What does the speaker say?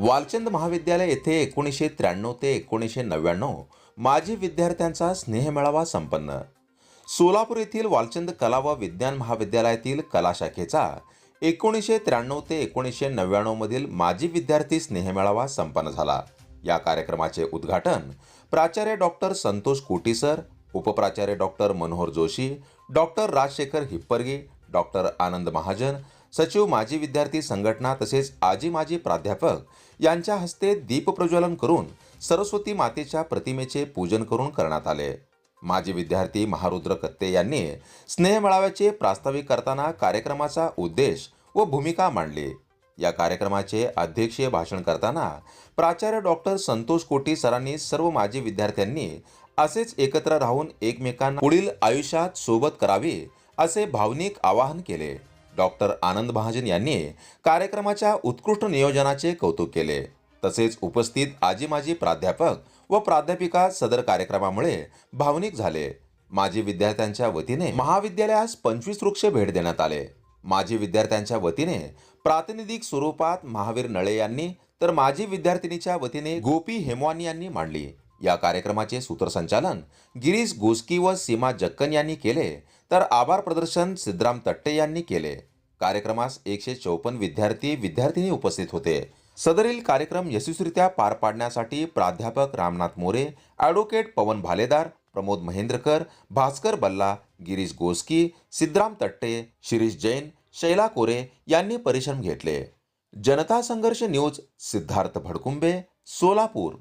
वालचंद महाविद्यालय येथे एकोणीसशे त्र्याण्णव ते एकोणीसशे नव्याण्णव माजी विद्यार्थ्यांचा स्नेहमेळावा संपन्न. सोलापूर येथील वालचंद कला व विज्ञान महाविद्यालयातील कला शाखेचा एकोणीसशे त्र्याण्णव ते एकोणीसशे नव्याण्णवमधील माजी विद्यार्थी स्नेहमेळावा संपन्न झाला. या कार्यक्रमाचे उद्घाटन प्राचार्य डॉक्टर संतोष कोटीसर उपप्राचार्य doctor Manohar Joshi doctor Rajshekhar Hippargi doctor Anand Mahajan सचिव माजी विद्यार्थी संघटना तसेच आजी माजी प्राध्यापक यांच्या हस्ते दीपप्रज्वलन करून सरस्वती मातेच्या प्रतिमेचे पूजन करून करण्यात आले. माजी विद्यार्थी महारुद्र कत्ते यांनी स्नेह मेळाव्याचे प्रास्ताविक करताना कार्यक्रमाचा उद्देश व भूमिका मांडली. या कार्यक्रमाचे अध्यक्षीय भाषण करताना प्राचार्य डॉक्टर संतोष कोटी सरांनी सर्व माजी विद्यार्थ्यांनी असेच एकत्र राहून एकमेकांना पुढील आयुष्यात सोबत करावी असे भावनिक आवाहन केले. डॉक्टर आनंद महाजन यांनी कार्यक्रमाच्या उत्कृष्ट नियोजनाचे कौतुक केले. तसेच उपस्थित आजी माजी प्राध्यापक व प्राध्यापिका सदर कार्यक्रमामुळे भावनिक झाले. माजी विद्यार्थ्यांच्या वतीने महाविद्यालयास पंचवीस वृक्ष भेट देण्यात आले. माजी विद्यार्थ्यांच्या वतीने प्रातिनिधिक स्वरूपात महावीर नळे यांनी तर माजी विद्यार्थिनीच्या वतीने गोपी हेमवानी यांनी मांडली. या कार्यक्रमाचे सूत्रसंचालन गिरीश गोस्की व सीमा जक्कन यांनी केले. तर आभार प्रदर्शन सिद्धराम तट्टे यांनी केले. कार्यक्रमास एकशे चौपन्न विद्यार्थी विद्यार्थिनी उपस्थित होते. सदरील कार्यक्रम यशस्वीरित्या पार पाडण्यासाठी प्राध्यापक रामनाथ मोरे ॲडव्होकेट पवन भालेदार प्रमोद महेंद्रकर भास्कर बल्ला गिरीश गोस्की सिद्धराम तट्टे शिरीष जैन शैला कोरे यांनी परिश्रम घेतले. जनता संघर्ष न्यूज सिद्धार्थ भडकुंबे सोलापूर.